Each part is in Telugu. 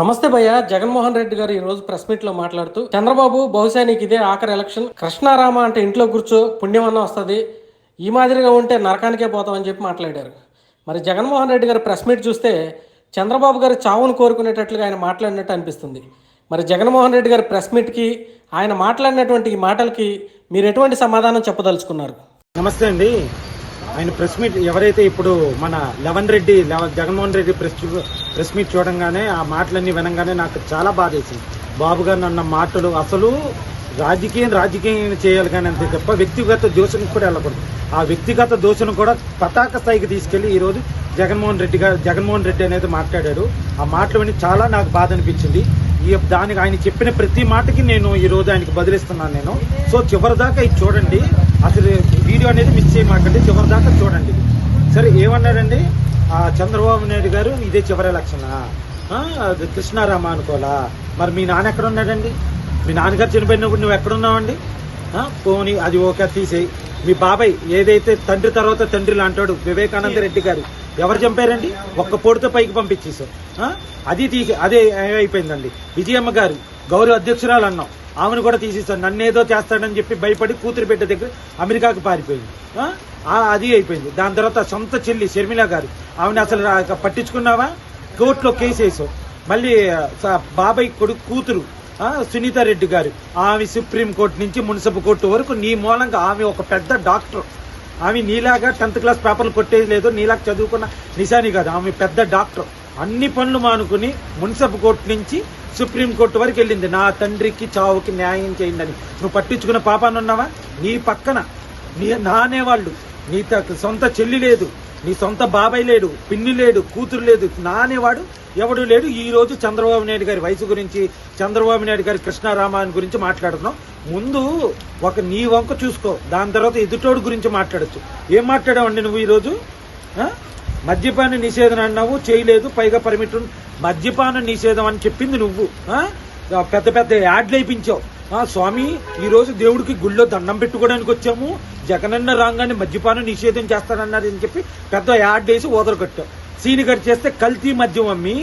నమస్తే భయ్య. జగన్మోహన్ రెడ్డి గారు ఈ రోజు ప్రెస్ మీట్లో మాట్లాడుతూ చంద్రబాబు బహుశా నీకు ఇదే ఆఖరి ఎలక్షన్. కృష్ణారామ అంటే ఇంట్లో కూర్చో పుణ్యమన్న వస్తుంది. ఈ మాదిరిగా ఉంటే నరకానికే పోతామని చెప్పి మాట్లాడారు. మరి జగన్మోహన్ రెడ్డి గారు ప్రెస్ మీట్ చూస్తే చంద్రబాబు గారు చావును కోరుకునేటట్లుగా ఆయన మాట్లాడినట్టు అనిపిస్తుంది. మరి జగన్మోహన్ రెడ్డి గారి ప్రెస్ మీట్కి ఆయన మాట్లాడినటువంటి ఈ మాటలకి మీరు ఎటువంటి సమాధానం చెప్పదలుచుకున్నారు? నమస్తే అండి. ఆయన ప్రెస్ మీట్ ఎవరైతే ఇప్పుడు మన లవన్ Reddy Jaganmohan Reddy press press meet చూడంగానే ఆ మాటలన్నీ వినంగానే నాకు చాలా బాధ వేసింది బాబు గారు అన్న మాటలు అసలు రాజకీయం రాజకీయం చేయాలి కానీ అంతే తప్ప వ్యక్తిగత దోషణకు కూడా వెళ్ళకూడదు. ఆ వ్యక్తిగత దోషను కూడా పతాక స్థాయికి తీసుకెళ్ళి ఈరోజు జగన్మోహన్ రెడ్డి గారు జగన్మోహన్ రెడ్డి అనేది మాట్లాడాడు. ఆ మాటలు విని చాలా నాకు బాధ అనిపించింది. ఈ దానికి ఆయన చెప్పిన ప్రతి మాటకి నేను ఈ రోజు ఆయనకి బదిలిస్తున్నాను నేను. సో చివరి దాకా ఇది చూడండి. అసలు వీడియో అనేది మిస్ చేయమాకండి. చివరి దాకా చూడండి. సరే ఏమన్నాడండి? చంద్రబాబు నాయుడు గారు ఇదే చివరి ఎలక్షన్ కృష్ణారామ అనుకోలా మరి మీ నాన్న ఎక్కడ ఉన్నాడండి? మీ నాన్నగారు చనిపోయినప్పుడు నువ్వు ఎక్కడున్నావండి పోనీ అది ఓకే తీసేయి. మీ బాబాయ్ ఏదైతే తండ్రి తర్వాత తండ్రి లాంటాడు వివేకానంద రెడ్డి గారు ఎవరు చంపారండి? ఒక్క పొడితో పైకి పంపించేశారు. అది తీసి అదే అయిపోయిందండి. విజయమ్మ గారు గౌరవ అధ్యక్షురాలు అన్నాం. ఆమెను కూడా తీసేస్తాడు నన్ను ఏదో చేస్తాడని చెప్పి భయపడి కూతురు బిడ్డ దగ్గర అమెరికాకు పారిపోయింది. అది అయిపోయింది. దాని తర్వాత సొంత చెల్లి షర్మిల గారు ఆమెను అసలు పట్టించుకున్నావా? కోర్టులో కేసు వేసావు మళ్ళీ బాబాయ్ కొడుకు కూతురు సునీత రెడ్డి గారు ఆమె సుప్రీం కోర్టు నుంచి మున్సిపల్ కోర్టు వరకు నీ మూలంగా ఆమె ఒక పెద్ద డాక్టర్. ఆమె నీలాగా టెన్త్ క్లాస్ పేపర్లు కొట్టేది లేదు నీలాగా చదువుకున్న నిశాని కాదు. ఆమె పెద్ద డాక్టర్. అన్ని పనులు మానుకుని మున్సిపల్ కోర్టు నుంచి సుప్రీం కోర్టు వరకు వెళ్ళింది. నా తండ్రికి చావుకి న్యాయం చేయండి అని నువ్వు పట్టించుకున్న పాపాన్ని ఉన్నావా? నీ పక్కన నీ నానేవాళ్ళు నీ త- సొంత చెల్లి లేదు. నీ సొంత బాబాయ్ లేడు. పిన్ని లేడు. కూతురు లేదు. నానేవాడు ఎవడు లేడు. ఈ రోజు చంద్రబాబు నాయుడు గారి వయసు గురించి చంద్రబాబు నాయుడు గారి కృష్ణారామాయణ గురించి మాట్లాడుతున్నాం. ముందు ఒక నీ వంక చూసుకో. దాని తర్వాత ఎదుటోడు గురించి మాట్లాడచ్చు. ఏం మాట్లాడావండి నువ్వు ఈరోజు? మద్యపాన నిషేధం అన్నావు చేయలేదు పైగా పర్మిట్ మద్యపాన నిషేధం అని చెప్పింది నువ్వు పెద్ద పెద్ద యాడ్లు వేయించావు. ఆ స్వామి ఈరోజు దేవుడికి గుళ్ళో దండం పెట్టుకోవడానికి వచ్చాము జగనన్న రాగానే మద్యపానం నిషేధం చేస్తానన్నారు అని చెప్పి పెద్ద యాడ్ వేసి ఓదరు కట్టావు. సీని గడి చేస్తే కల్తీ మద్యం అమ్మి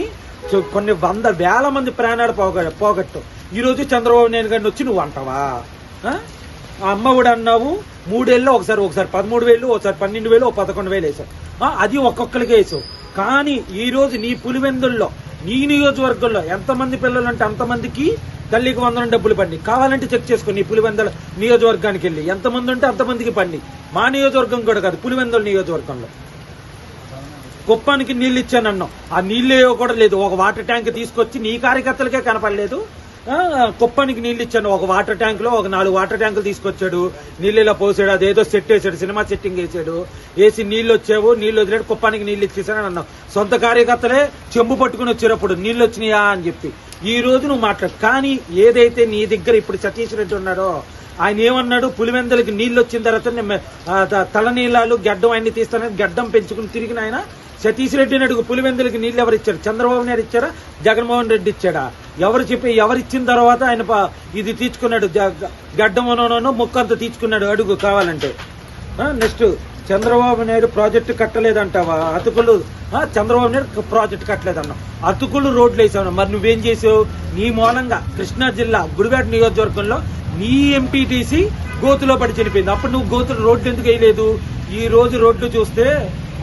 కొన్ని వంద వేల మంది ప్రాణాలు పోగ పోగొట్టావు. ఈరోజు చంద్రబాబు నాయుడు గారిని వచ్చి నువ్వు అంటావా? ఆ? అమ్మ కూడా అన్నావు మూడేళ్ళు ఒకసారి ఒకసారి పదమూడు వేలు ఒకసారి పన్నెండు వేలు ఒక పదకొండు వేలు వేసావు అది ఒక్కొక్కరికి వేసావు కానీ ఈరోజు నీ పులివెందుల్లో నీ నియోజకవర్గంలో ఎంతమంది పిల్లలు అంటే అంతమందికి తల్లికి వందనం డబ్బులు పండి కావాలంటే చెక్ చేసుకో నీ పులివెందల నియోజకవర్గానికి వెళ్ళి. ఎంతమంది ఉంటే అంతమందికి పండి మా నియోజకవర్గం కూడా కాదు పులివెందుల నియోజకవర్గంలో. కుప్పానికి నీళ్ళు ఇచ్చానన్నాం ఆ నీళ్ళు కూడా లేదు. ఒక వాటర్ ట్యాంక్ తీసుకొచ్చి నీ కార్యకర్తలకే కనపడలేదు. కుప్పానికి నీళ్ళు ఇచ్చాను. ఒక వాటర్ ట్యాంక్లో ఒక నాలుగు వాటర్ ట్యాంకులు తీసుకొచ్చాడు. నీళ్ళు ఇలా పోసాడు. అదేదో సెట్ వేసాడు. సినిమా సెట్టింగ్ వేసాడు. వేసి నీళ్ళు వచ్చావు. నీళ్ళు వదిలేడు. కుప్పానికి నీళ్ళు ఇచ్చేసాను అన్నావు. సొంత కార్యకర్తలే చెంబు పట్టుకుని వచ్చేటప్పుడు నీళ్ళు వచ్చినాయా అని చెప్పి. ఈ రోజు నువ్వు మాట్లాడు. కానీ ఏదైతే నీ దగ్గర ఇప్పుడు సతీష్ రెడ్డి ఉన్నాడో ఆయన ఏమన్నాడు? పులివెందలకి నీళ్ళు వచ్చిన తర్వాత నేను, తల నీళ్ళాలు గడ్డం అన్ని తీస్తానని గడ్డం పెంచుకుని తిరిగిన ఆయన. సతీష్ రెడ్డిని అడుగు. పులివెందులకి నీళ్ళు ఎవరు ఇచ్చారు చంద్రబాబు నాయుడు ఇచ్చారా? జగన్మోహన్ రెడ్డి ఇచ్చాడా? ఎవరు చెప్పి ఎవరిచ్చిన తర్వాత ఆయన ఇది తీర్చుకున్నాడు. గడ్డమునోనో గడ్డమనోనో మొక్కంత తీర్చుకున్నాడు. అడుగు కావాలంటే. నెక్స్ట్ చంద్రబాబు నాయుడు ప్రాజెక్టు కట్టలేదంటావా? అతుకులు చంద్రబాబు నాయుడు ప్రాజెక్టు కట్టలేదన్నావు. అతుకులు రోడ్లు వేసావు. మరి నువ్వేం చేసావు? నీ మూలంగా కృష్ణా జిల్లా గుడివాడ నియోజకవర్గంలో నీ ఎంపీటీసీ గోతులో పడి చనిపోయింది. అప్పుడు నువ్వు గోతులు రోడ్లు ఎందుకు వేయలేదు? ఈ రోజు రోడ్లు చూస్తే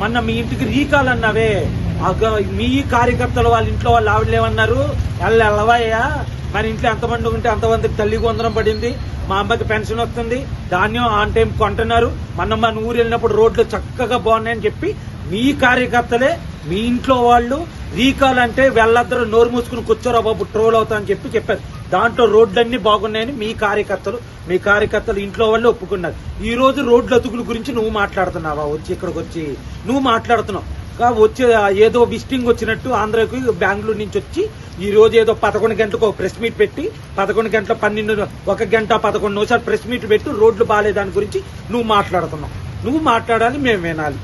మొన్న మీ ఇంటికి రీకాల్ అన్నావే మీ కార్యకర్తలు వాళ్ళ ఇంట్లో వాళ్ళు ఆవిడలేమన్నారు? వాళ్ళు వెళ్ళవయ్యా మన ఇంట్లో ఎంతమంది ఉంటే అంతమందికి తల్లి వందనం పడింది మా అమ్మకి పెన్షన్ వస్తుంది ధాన్యం ఆన్ టైం కొంటున్నారు మనం మన ఊరు వెళ్ళినప్పుడు రోడ్లు చక్కగా బాగున్నాయని చెప్పి మీ కార్యకర్తలే మీ ఇంట్లో వాళ్ళు రీకాల్ అంటే వెళ్ళద్దరు నోరు మూసుకుని కూర్చోరా బాబు ట్రోల్ అవుతా అని చెప్పి చెప్పారు. దాంట్లో రోడ్లన్నీ బాగున్నాయని మీ కార్యకర్తలు మీ కార్యకర్తలు ఇంట్లో వాళ్ళు ఒప్పుకున్నారు. ఈ రోజు రోడ్ల అతుకుల గురించి నువ్వు మాట్లాడుతున్నావా? వచ్చి ఇక్కడికి వచ్చి నువ్వు మాట్లాడుతున్నావు. వచ్చే ఏదో విజిటింగ్ వచ్చినట్టు ఆంధ్రాకి బెంగళూరు నుంచి వచ్చి ఈ రోజు ఏదో పదకొండు గంటలకు ఒక ప్రెస్ మీట్ పెట్టి పదకొండు గంటల పన్నెండు ఒక గంట పదకొండు నిమిషాలు ప్రెస్ మీట్ పెట్టి రోడ్లు బాగాలే దాని గురించి నువ్వు మాట్లాడుతున్నావు. నువ్వు మాట్లాడాలి మేము వినాలి.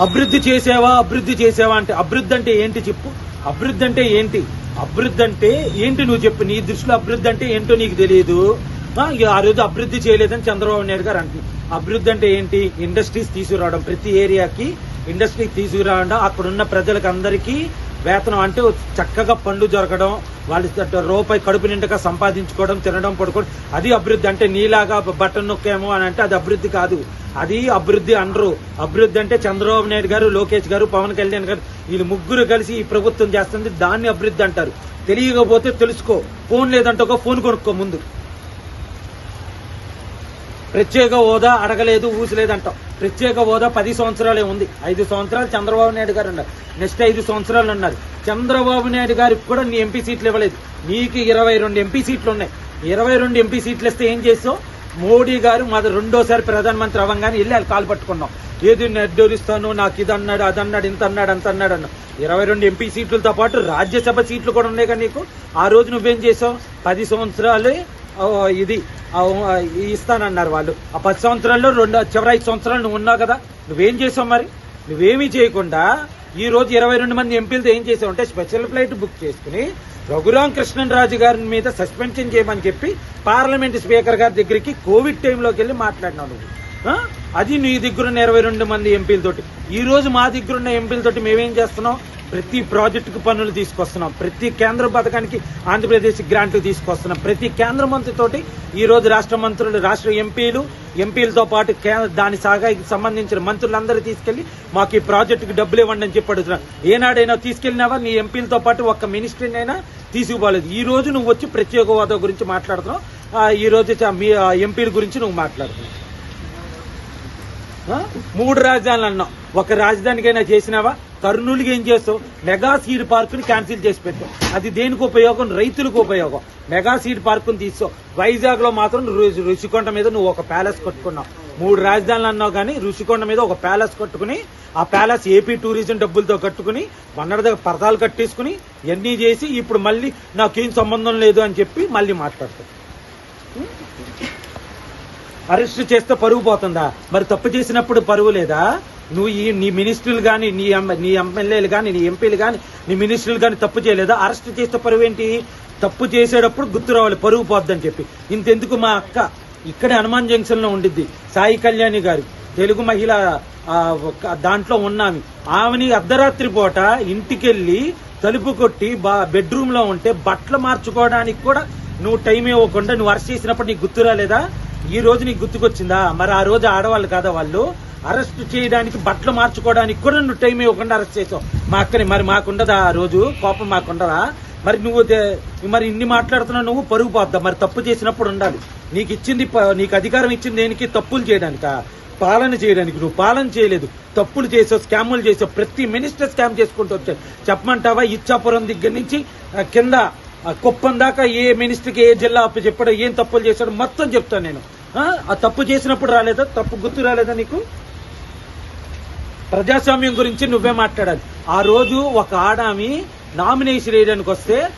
అభివృద్ధి చేసేవా అభివృద్ధి చేసేవా అంటే అభివృద్ధి అంటే ఏంటి చెప్పు. అభివృద్ధి అంటే ఏంటి? అభివృద్ధి అంటే ఏంటి నువ్వు చెప్పు. నీ దృష్టిలో అభివృద్ధి అంటే ఏంటో నీకు తెలియదు. ఆ, రోజు అభివృద్ధి చేయలేదని చంద్రబాబు నాయుడు గారు అంటున్నారు. అభివృద్ధి అంటే ఏంటి? ఇండస్ట్రీస్ తీసుకురావడం. ప్రతి ఏరియాకి ఇండస్ట్రీ తీసుకురావడం. అక్కడున్న ప్రజలకు అందరికీ వేతనం అంటే చక్కగా పండ్లు దొరకడం వాళ్ళు రూపాయి కడుపు నిండుగా సంపాదించుకోవడం తినడం పడుకోవడం. అది అభివృద్ధి అంటే నీలాగా బట్టన్ నొక్కేమో అని అంటే అది అభివృద్ధి కాదు. అది అభివృద్ధి అనరు. అభివృద్ధి అంటే చంద్రబాబు నాయుడు గారు లోకేష్ గారు పవన్ కళ్యాణ్ గారు వీళ్ళు ముగ్గురు కలిసి ఈ ప్రభుత్వం చేస్తుంది. దాన్ని అభివృద్ధి అంటారు. తెలియకపోతే తెలుసుకో. ఫోన్ లేదంటే ఒక ఫోన్ కొనుక్కో ముందు. ప్రత్యేక హోదా అడగలేదు ఊసలేదంటాం. ప్రత్యేక హోదా పది సంవత్సరాలే ఉంది. ఐదు సంవత్సరాలు చంద్రబాబు నాయుడు గారు ఉన్నారు నెక్స్ట్ ఐదు సంవత్సరాలు ఉన్నారు చంద్రబాబు నాయుడు గారికి కూడా నీ ఎంపీ సీట్లు ఇవ్వలేదు. నీకు ఇరవై రెండు ఎంపీ సీట్లు ఉన్నాయి. ఇరవై రెండు ఎంపీ సీట్లు ఇస్తే ఏం చేస్తావు? మోడీ గారు మాది రెండోసారి ప్రధానమంత్రి అవ్వగానే వెళ్ళి వాళ్ళు కాలు పట్టుకున్నాం. ఏది నిర్ధరిస్తాను నాకు ఇది అన్నాడు అది అన్నాడు ఇంత అన్నాడు అంత అన్నాడు అన్న ఇరవై రెండు ఎంపీ సీట్లతో పాటు రాజ్యసభ సీట్లు కూడా ఉన్నాయి కదా నీకు? ఆ రోజు నువ్వేం చేసావు? పది సంవత్సరాలు ఇది ఇస్తానన్నారు వాళ్ళు. ఆ పది సంవత్సరాల్లో రెండు చివరి ఐదు సంవత్సరాలు నువ్వు ఉన్నావు కదా నువ్వేం చేసావు మరి? నువ్వేమీ చేయకుండా ఈ రోజు ఇరవై రెండు మంది ఎంపీలతో ఏం చేసావు అంటే స్పెషల్ ఫ్లైట్ బుక్ చేసుకుని రఘురాం కృష్ణరాజు గారి మీద సస్పెన్షన్ చేయమని చెప్పి పార్లమెంట్ స్పీకర్ గారి దగ్గరికి కోవిడ్ టైంలోకి వెళ్ళి మాట్లాడినావు నువ్వు. అది నీ దగ్గరున్న ఇరవై రెండు మంది ఎంపీలతోటి. ఈ రోజు మా దగ్గరున్న ఎంపీలతోటి మేమేం చేస్తున్నాం? ప్రతి ప్రాజెక్టుకు పన్నులు తీసుకొస్తున్నాం. ప్రతి కేంద్ర పథకానికి ఆంధ్రప్రదేశ్ గ్రాంట్లు తీసుకొస్తున్నాం. ప్రతి కేంద్ర మంత్రితోటి ఈ రోజు రాష్ట్ర మంత్రులు రాష్ట్ర ఎంపీలు ఎంపీలతో పాటు దాని సాగాకి సంబంధించిన మంత్రులందరూ తీసుకెళ్ళి మాకు ఈ ప్రాజెక్టుకి డబ్బులు ఇవ్వండి అని చెప్పి అడుగుతున్నాం ఏనాడైనా తీసుకెళ్ళినావా? నీ ఎంపీలతో పాటు ఒక్క మినిస్టర్నైనా తీసుకుపోలేదు. ఈ రోజు నువ్వు వచ్చి ప్రత్యేక హోదా గురించి మాట్లాడుతున్నావు. ఈ రోజు మీ ఎంపీల గురించి నువ్వు మాట్లాడుతున్నావు. మూడు రాజధానులు అన్నావు ఒక రాజధానికైనా చేసినావా? కర్నూలుకి ఏం చేస్తావు? మెగా సీడ్ పార్క్ని క్యాన్సిల్ చేసి పెట్టావు. అది దేనికి ఉపయోగం? రైతులకు ఉపయోగం. మెగా సీడ్ పార్క్ని వైజాగ్లో వైజాగ్లో మాత్రం రుషికొండ మీద నువ్వు ఒక ప్యాలెస్ కట్టుకున్నావు. మూడు రాజధానులు అన్నావు కానీ రుషికొండ మీద ఒక ప్యాలెస్ కట్టుకుని ఆ ప్యాలెస్ ఏపీ టూరిజం డబ్బులతో కట్టుకుని వన్నడ దగ్గర పరదాలు కట్టేసుకుని ఇవన్నీ చేసి ఇప్పుడు మళ్ళీ నాకేం సంబంధం లేదు అని చెప్పి మళ్ళీ మాట్లాడతావు. అరెస్ట్ చేస్తే పరువు పోతుందా? మరి తప్పు చేసినప్పుడు పరువు లేదా? నువ్వు ఈ నీ మినిస్టర్లు కానీ నీ నీ ఎమ్మెల్యేలు కానీ నీ ఎంపీలు కానీ నీ మినిస్టర్లు కానీ తప్పు చేయలేదా? అరెస్ట్ చేస్తే పరువు ఏంటి? తప్పు చేసేటప్పుడు గుర్తు రావాలి పరువు పోద్దని చెప్పి. ఇంతెందుకు మా అక్క? ఇక్కడే హనుమాన్ జంక్షన్లో ఉండిద్ది. సాయి కళ్యాణి గారు. తెలుగు మహిళ దాంట్లో ఉన్నాము. ఆమెని అర్ధరాత్రి పూట ఇంటికెళ్ళి తలుపు కొట్టి బా బెడ్రూమ్లో ఉంటే బట్టలు మార్చుకోవడానికి కూడా నువ్వు టైం ఇవ్వకుండా నువ్వు అరెస్ట్ చేసినప్పుడు నీకు గుర్తు రాలేదా? ఈ రోజు నీకు గుర్తుకొచ్చిందా? మరి ఆ రోజు ఆడవాళ్ళు కాదా వాళ్ళు? అరెస్ట్ చేయడానికి బట్టలు మార్చుకోవడానికి కూడా నువ్వు టైం ఇవ్వకుండా అరెస్ట్ చేసావు మా అక్కని మరి మాకుండదా ఆ రోజు? కోపం మాకుండదా? మరి నువ్వు మరి ఇన్ని మాట్లాడుతున్నావు నువ్వు పరుగు పోద్దా? మరి తప్పు చేసినప్పుడు ఉండాలి. నీకు ఇచ్చింది ప- నీకు అధికారం ఇచ్చింది దేనికి? తప్పులు చేయడానిక? పాలన చేయడానికి. నువ్వు పాలన చేయలేదు. తప్పులు చేసావు స్కాములు చేసావు. ప్రతి మినిస్టర్ స్కామ్ చేసుకుంటూ వచ్చావు చెప్పమంటావా? ఇచ్చాపురం దగ్గర నుంచి కింద కుప్పం దాకా ఏ మినిస్టర్కి ఏ జిల్లా అప్పు చెప్పాడో ఏం తప్పులు చేశాడో మొత్తం చెప్తాను నేను. ఆ? తప్పు చేసినప్పుడు రాలేదా? తప్పు గుర్తు రాలేదా నీకు? ప్రజాస్వామ్యం గురించి నువ్వే మాట్లాడాలి. ఆ రోజు ఒక ఆడామి నామినేషన్ వేయడానికి వస్తే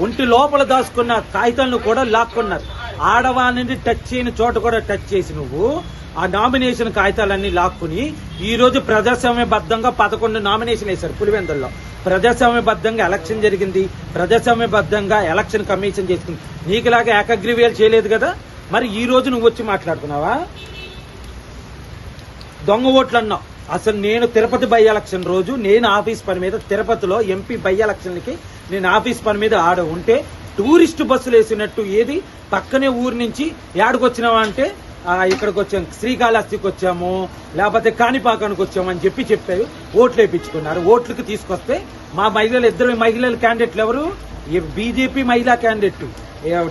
ఒంటి లోపల దాచుకున్న కాగితాలను కూడా లాక్కున్నారు. ఆడవాళ్ళని టచ్ చేయని చోట కూడా టచ్ చేసి నువ్వు ఆ నామినేషన్ కాగితాలన్నీ లాక్కుని ఈ రోజు ప్రజాస్వామ్యబద్ధంగా పదకొండు నామినేషన్ వేశారు పులివెందుల్లో. ప్రజాస్వామ్యబద్ధంగా ఎలక్షన్ జరిగింది. ప్రజాస్వామ్యబద్ధంగా ఎలక్షన్ కమిషన్ చేసుకుంది. నీకులాగా ఏకగ్రీవ్యాలు చేయలేదు కదా? మరి ఈ రోజు నువ్వు వచ్చి మాట్లాడుకున్నావా? దొంగ ఓట్లు అన్నావు అసలు నేను తిరుపతి బై ఎలక్షన్ రోజు నేను ఆఫీస్ పని మీద తిరుపతిలో ఎంపీ బై ఎలక్షన్లకి నేను ఆఫీస్ పని మీద ఆడ ఉంటే టూరిస్ట్ బస్సులు వేసినట్టు ఏది? పక్కనే ఊరు నుంచి ఏడకు వచ్చినావా అంటే? ఇక్కడికి వచ్చాం శ్రీకాళహస్తికి వచ్చాము లేకపోతే కాణిపాకానికి వచ్చాము అని చెప్పి చెప్పారు. ఓట్లు వేయించుకున్నారు. ఓట్లకి తీసుకొస్తే మా మహిళలు ఇద్దరు మహిళల క్యాండిడేట్లు ఎవరు? బీజేపీ మహిళా క్యాండిడేట్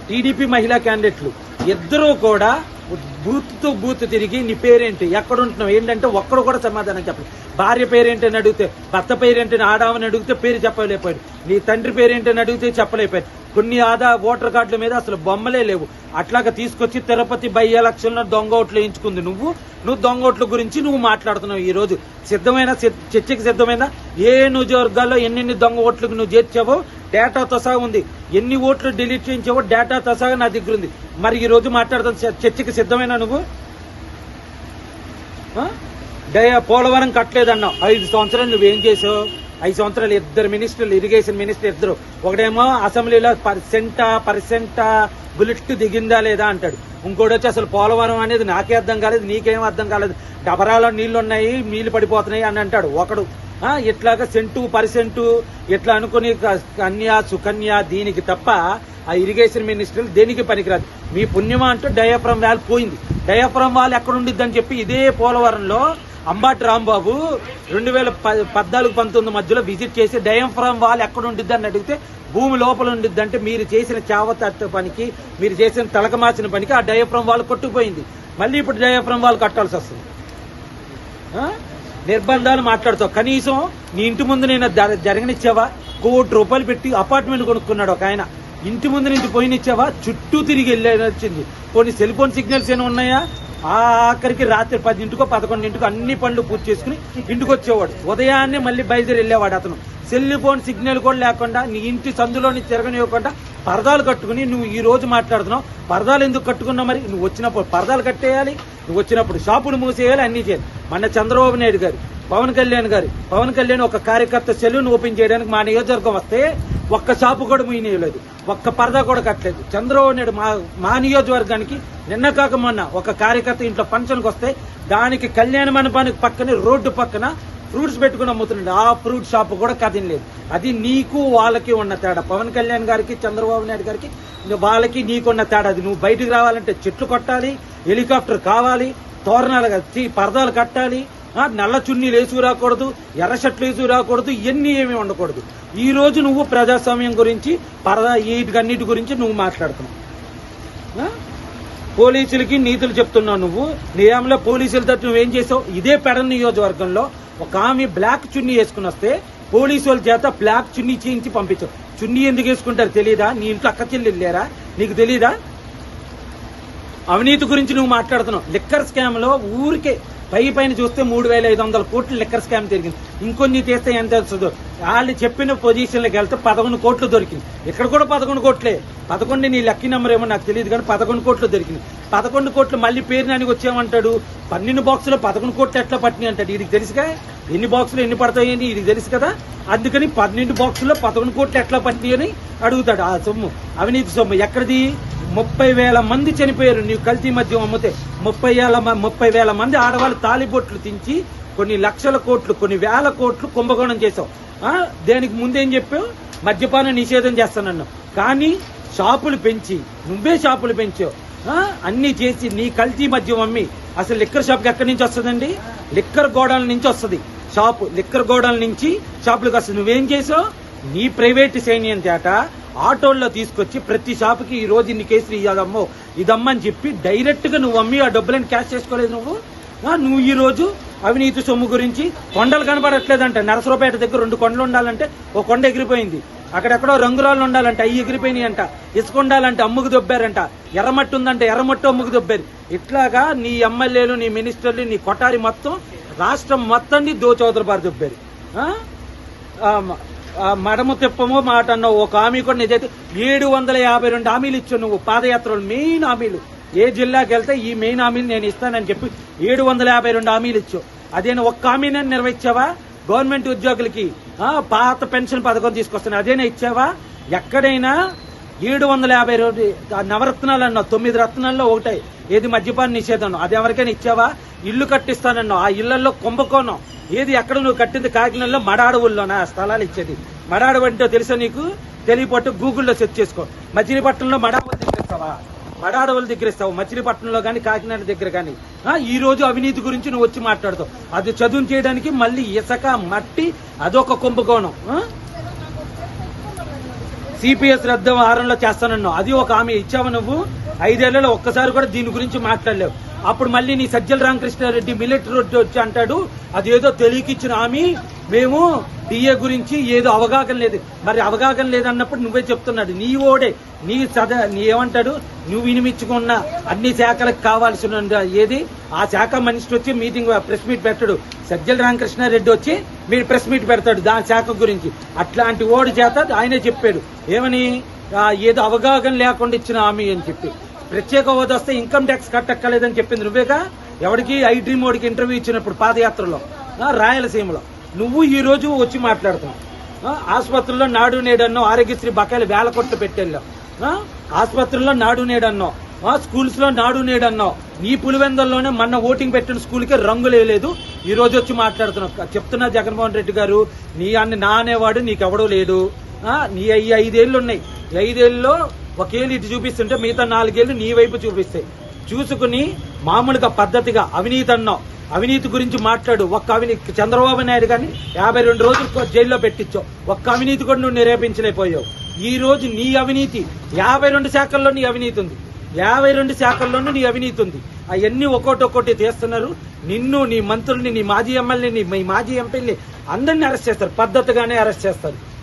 టీడీపీ మహిళా క్యాండిడేట్లు ఇద్దరూ కూడా బూత్తో బూత్ తిరిగి నీ పేరేంటి? ఎక్కడుంటున్నావు? ఏంటంటే ఒక్కడు కూడా సమాధానం చెప్పలేదు. భార్య పేరేంటని అడిగితే భర్త పేరేంటని ఆడామని అడిగితే పేరు చెప్పలేకపోయాడు. నీ తండ్రి పేరేంటని అడిగితే చెప్పలేకపోయాడు. కొన్ని ఆదా ఓటర్ కార్డుల మీద అసలు బొమ్మలే లేవు. అట్లాగా తీసుకొచ్చి తిరుపతి బై ఎలక్షన్ దొంగ ఓట్లు వేయించుకుంది నువ్వు. నువ్వు దొంగ ఓట్ల గురించి నువ్వు మాట్లాడుతున్నావు ఈ రోజు. సిద్ధమైన చర్చకి సిద్ధమైన? ఏ నియోజకవర్గాల్లో ఎన్నెన్ని దొంగ ఓట్లకు నువ్వు చేర్చావో డేటాతో సహా ఉంది. ఎన్ని ఓట్లు డిలీట్ చేయించావో డేటాతో సహా నా దగ్గర ఉంది. మరి ఈ రోజు మాట్లాడుతున్న చర్చకి సిద్ధమైన నువ్వు? పోలవరం కట్టలేదన్నావు. ఐదు సంవత్సరాలు నువ్వేం చేసావు ఐదు సంవత్సరాలు ఇద్దరు మినిస్టర్లు ఇరిగేషన్ మినిస్టర్ ఇద్దరు. ఒకడేమో అసెంబ్లీలో పర్సెంట్ పర్సెంట్ బుల్లెట్ దిగిందా లేదా అంటాడు. ఇంకోటి వచ్చి అసలు పోలవరం అనేది నాకే అర్థం కాలేదు నీకేం అర్థం కాలేదు. డబరాలో నీళ్ళు ఉన్నాయి నీళ్ళు పడిపోతున్నాయి అని అంటాడు ఒకడు. ఇట్లాగా సెంటు పర్సెంటు ఇట్లా అనుకుని కన్య సుకన్య దీనికి తప్ప ఆ ఇరిగేషన్ మినిస్టర్ దేనికి పనికిరాదు. మీ పుణ్యమా అంటూ డయాఫ్రమ్ వాల్ పోయింది. డయాఫ్రమ్ వాల్ ఎక్కడ ఉండిద్దని చెప్పి ఇదే పోలవరంలో అంబాటి రాంబాబు రెండు వేల ప- పద్నాలుగు పంతొమ్మిది మధ్యలో విజిట్ చేసి డయాఫ్రమ్ వాల్ ఎక్కడ ఉండిద్ది అని అడిగితే భూమి లోపల ఉండిద్ది అంటే మీరు చేసిన చావతట్ట పనికి మీరు చేసిన తలకమాసిన పనికి ఆ డయాఫ్రమ్ వాల్ కొట్టుకుపోయింది. మళ్ళీ ఇప్పుడు డయాఫ్రమ్ వాల్ కట్టాల్సి వస్తుంది. నిర్బంధాలు మాట్లాడుతావు. కనీసం నీ ఇంటి ముందు నేను జరగనిచ్చావా? కోటి రూపాయలు పెట్టి అపార్ట్మెంట్ కొనుక్కున్నాడు ఒక ఆయన. ఇంటి ముందు నుంచి పోయినిచ్చావా? చుట్టూ తిరిగి వెళ్ళి వచ్చింది కొన్ని సెల్ ఫోన్ సిగ్నల్స్ ఏమైనా ఉన్నాయా? ఆఖరికి రాత్రి పదింటికో పదకొండింటికో అన్ని పనులు పూర్తి చేసుకుని ఇంటికి వచ్చేవాడు. ఉదయాన్నే మళ్ళీ బయలుదేరి వెళ్ళేవాడు అతను. సెల్ ఫోన్ సిగ్నల్ కూడా లేకుండా నీ ఇంటి సందులోని తిరగనివ్వకుండా పరదాలు కట్టుకుని నువ్వు ఈ రోజు మాట్లాడుతున్నావు. పరదాలు ఎందుకు కట్టుకున్నావు మరి? నువ్వు వచ్చినప్పుడు పరదాలు కట్టేయాలి. నువ్వు వచ్చినప్పుడు షాపులు మూసేయాలి అన్నీ చేయాలి. మన చంద్రబాబు నాయుడు గారు పవన్ కళ్యాణ్ గారు పవన్ కళ్యాణ్ ఒక కార్యకర్త సెలూన్ ఓపెన్ చేయడానికి మా నియోజకవర్గం వస్తే ఒక్క షాపు కూడా మూయనీయలేదు ఒక్క పరదా కూడా కట్టలేదు. చంద్రబాబు నాయుడు మా మా నియోజకవర్గానికి నిన్న కాక మొన్న ఒక కార్యకర్త ఇంట్లో ఫంక్షన్కి వస్తే దానికి కళ్యాణ మండపానికి పక్కనే రోడ్డు పక్కన ఫ్రూట్స్ పెట్టుకుని అమ్ముతున్నాడు. ఆ ఫ్రూట్ షాప్ కూడా కదిలేదు అది నీకు వాళ్ళకి ఉన్న తేడా. పవన్ కళ్యాణ్ గారికి చంద్రబాబు నాయుడు గారికి వాళ్ళకి నీకున్న తేడా. అది నువ్వు బయటికి రావాలంటే చెట్లు కొట్టాలి హెలికాప్టర్ కావాలి తోరణాలు కట్టి పరదాలు కట్టాలి నల్ల చున్నీలు వేసుకు రాకూడదు ఎర్ర షర్ట్లు వేసుకు రాకూడదు ఇవన్నీ ఏమీ ఉండకూడదు. ఈ రోజు నువ్వు ప్రజాస్వామ్యం గురించి పరదా వీటికన్నిటి గురించి నువ్వు మాట్లాడుతున్నావు. పోలీసులకి నీతులు చెప్తున్నావు నువ్వు. నిజంలో పోలీసులతో నువ్వేం చేసావు? ఇదే పెడ నియోజకవర్గంలో ఒక ఆమె బ్లాక్ చున్నీ వేసుకుని వస్తే పోలీసు వాళ్ళ చేత బ్లాక్ చున్నీ చేయించి పంపించావు. చున్నీ ఎందుకు వేసుకుంటారు తెలియదా నీ ఇంట్లో అక్క చెల్లెలు లేరా? నీకు తెలియదా అవినీతి గురించి నువ్వు మాట్లాడుతున్నావు. లిక్కర్ స్కామ్లో ఊరికే పై పైన చూస్తే మూడు వేల ఐదు వందల కోట్లు లిక్కర్ స్కామ్ జరిగింది. ఇంకొన్ని తీస్తే ఎంత వస్తుందో వాళ్ళు చెప్పిన పొజిషన్లోకి వెళ్తే పదకొండు కోట్లు దొరికింది. ఇక్కడ కూడా పదకొండు కోట్లే. పదకొండు నీ లక్కీ నెంబర్ ఏమో నాకు తెలియదు కానీ పదకొండు కోట్లు దొరికింది. పదకొండు కోట్లు మళ్ళీ పేరు నానికి వచ్చామంటాడు. పన్నెండు బాక్సులో పదకొండు కోట్లు ఎట్లా పట్టినాయి అంటాడు. వీడికి తెలుసుగా? ఎన్ని బాక్సులు ఎన్ని పడతాయి అని వీడికి తెలుసు కదా? అందుకని పన్నెండు బాక్సుల్లో పదకొండు కోట్లు ఎట్లా పట్టినాయి అని అడుగుతాడు. ఆ సొమ్ము. అవినీతి సొమ్ము. ఎక్కడిది? ముప్పై వేల మంది చనిపోయారు. నీవు కల్తీ మద్యం అమ్మితే ముప్పై వేల ముప్పై వేల మంది ఆడవాళ్ళు తాలిబొట్లు తించి కొన్ని లక్షల కోట్లు కొన్ని వేల కోట్లు కుంభకోణం చేసావు దేనికి ముందేం చెప్పావు? మద్యపాన నిషేధం చేస్తానన్నావు. కానీ షాపులు పెంచి నువ్వే షాపులు పెంచావు. అన్నీ అన్ని చేసి నీ కల్తీ మద్యం అమ్మి అసలు లిక్కర్ షాప్కి ఎక్కడి నుంచి వస్తుందండి? లిక్కర్ గోడల నుంచి వస్తుంది. షాపు లిక్కర్ గోడల నుంచి షాపులకు వస్తుంది. నువ్వేం చేసావు నీ ప్రైవేట్ సైన్యం తేట ఆటోల్లో తీసుకొచ్చి ప్రతి షాపుకి ఈ రోజు ఇన్ని కేసులు ఇవ్వాలమ్మో ఇదమ్మని చెప్పి డైరెక్ట్గా నువ్వు అమ్మి ఆ డబ్బులను క్యాష్ చేసుకోలేదు నువ్వు? నువ్వు ఈ రోజు అవినీతి సొమ్ము గురించి కొండలు కనబడట్లేదంట. నరసరావుపేట దగ్గర రెండు కొండలు ఉండాలంటే ఓ కొండ ఎగిరిపోయింది. అక్కడెక్కడో రంగురాళ్ళు ఉండాలంట. అవి ఎగిరిపోయినాయి అంట ఇసుక ఉండాలంటే అమ్ముకు దొబ్బారంట. ఎర్రమట్టు ఉందంటే ఎర్రమట్టు అమ్ముకు దొబ్బారు. ఇట్లాగా నీ ఎమ్మెల్యేలు నీ మినిస్టర్లు నీ కొటారి మొత్తం రాష్ట్రం మొత్తాన్ని దోచవతల దొబ్బారు. మడము తిప్పము మాట అన్నావు. ఒక హామీ కూడా నిజైతే ఏడు వందల యాభై రెండు హామీలు ఇచ్చావు నువ్వు. పాదయాత్రలు మెయిన్ హామీలు. ఏ జిల్లాకి వెళ్తే ఈ మెయిన్ హామీలు నేను ఇస్తానని చెప్పి ఏడు వందల యాభై రెండు హామీలు ఇచ్చావు. అదేనా ఒక్క హామీనే నిర్వహించావా గవర్నమెంట్ ఉద్యోగులకి పాత పెన్షన్ పథకం తీసుకొస్తాను అదేనా ఇచ్చావా? ఎక్కడైనా ఏడు వందల యాభై రెండు నవరత్నాలు అన్నావు తొమ్మిది రత్నాల్లో ఒకటాయి ఏది మద్యపాన నిషేధం అది ఎవరికైనా ఇచ్చావా? ఇల్లు కట్టిస్తానన్నావు. ఆ ఇళ్ళలో కుంభకోణం. ఏది ఎక్కడ నువ్వు కట్టింది కాకినాడలో? మడాడవుల్లోనా? నా స్థలాలు ఇచ్చేది. మడాడవు అంటే తెలుసా నీకు? తెలియపట్టు గూగుల్లో సెర్చ్ చేసుకో. మచిలీపట్నంలో మడాడవులు దగ్గర ఇస్తావా? మడాడవుల దగ్గర ఇస్తావు. మచిలీపట్నంలో కానీ కాకినాడ దగ్గర కానీ ఈ రోజు అవినీతి గురించి నువ్వు వచ్చి మాట్లాడతావు. అది చదువు చేయడానికి మళ్ళీ ఇసక మట్టి అదొక కుంభకోణం సిపిఎస్ రద్దు వారంలో చేస్తానన్నావు. అది ఒక హామీ ఇచ్చావు నువ్వు. ఐదేళ్ళలో ఒక్కసారి కూడా దీని గురించి మాట్లాడలేవు. అప్పుడు మళ్ళీ నీ సజ్జల రామకృష్ణారెడ్డి మిలిటరీ రోడ్డు వచ్చి అంటాడు అది ఏదో తెలియకిచ్చిన హామీ మేము డిఏ గురించి ఏదో అవగాహన లేదు. మరి అవగాహన లేదన్నప్పుడు నువ్వే చెప్తున్నాడు నీ ఓడే నీ సద నీ ఏమంటాడు నువ్వు వినిమించుకున్న అన్ని శాఖలకు కావాల్సిన ఏది? ఆ శాఖ మనిషి వచ్చి మీటింగ్ ప్రెస్ మీట్ పెట్టాడు. సజ్జల రామకృష్ణారెడ్డి వచ్చి మీరు ప్రెస్ మీట్ పెడతాడు దాని శాఖ గురించి. అట్లాంటి ఓడి చేత ఆయనే చెప్పాడు ఏమని ఏదో అవగాహన లేకుండా ఇచ్చిన హామీ అని చెప్పి. ప్రత్యేక హోదా వస్తే ఇన్కమ్ ట్యాక్స్ కట్టక్కర్లేదని చెప్పింది నువ్వేగా? ఎవరికి ఐ డ్రీమ్ ఓడికి ఇంటర్వ్యూ ఇచ్చినప్పుడు పాదయాత్రలో. రాయలసీమలో. నువ్వు ఈ రోజు వచ్చి మాట్లాడుతున్నావు. ఆసుపత్రుల్లో నాడు నేడన్నో ఆరోగ్యశ్రీ బకాయిలు వేల కొట్లు పెట్టెళ్ళావు. ఆసుపత్రుల్లో నాడు నేడన్నో ఆ, స్కూల్స్లో నాడు నేడన్నో నీ పులివెందల్లోనే మొన్న ఓటింగ్ పెట్టిన స్కూల్కి రంగు లేదు. ఈ రోజు వచ్చి మాట్లాడుతున్నావు. చెప్తున్నా జగన్మోహన్ రెడ్డి గారు నీ అన్ని నా అనేవాడు నీకెవడూ లేడు. నీ ఈ ఐదేళ్ళు ఉన్నాయి ఈ ఒకేళ్ళు ఇటు చూపిస్తుంటే మిగతా నాలుగేళ్ళు నీ వైపు చూపిస్తాయి. చూసుకుని మామూలుగా పద్ధతిగా అవినీతి అన్నావు. అవినీతి గురించి మాట్లాడు. ఒక్క అవినీతి చంద్రబాబు నాయుడు కానీ యాభై రెండు రోజులు జైల్లో పెట్టించావు. ఒక్క అవినీతి కూడా నువ్వు నిరూపించలేకపోయావు. ఈ రోజు నీ అవినీతి యాభై రెండు శాఖల్లో నీ అవినీతి ఉంది. యాభై రెండు శాఖల్లోనూ నీ అవినీతి ఉంది. అవన్నీ ఒక్కోటి ఒక్కోటి తీస్తున్నారు. నిన్ను నీ మంత్రుల్ని నీ మాజీ ఎమ్మెల్యేని నీ మాజీ ఎంపీని అందరినీ అరెస్ట్ చేస్తారు. పద్ధతిగానే అరెస్ట్ చేస్తారు.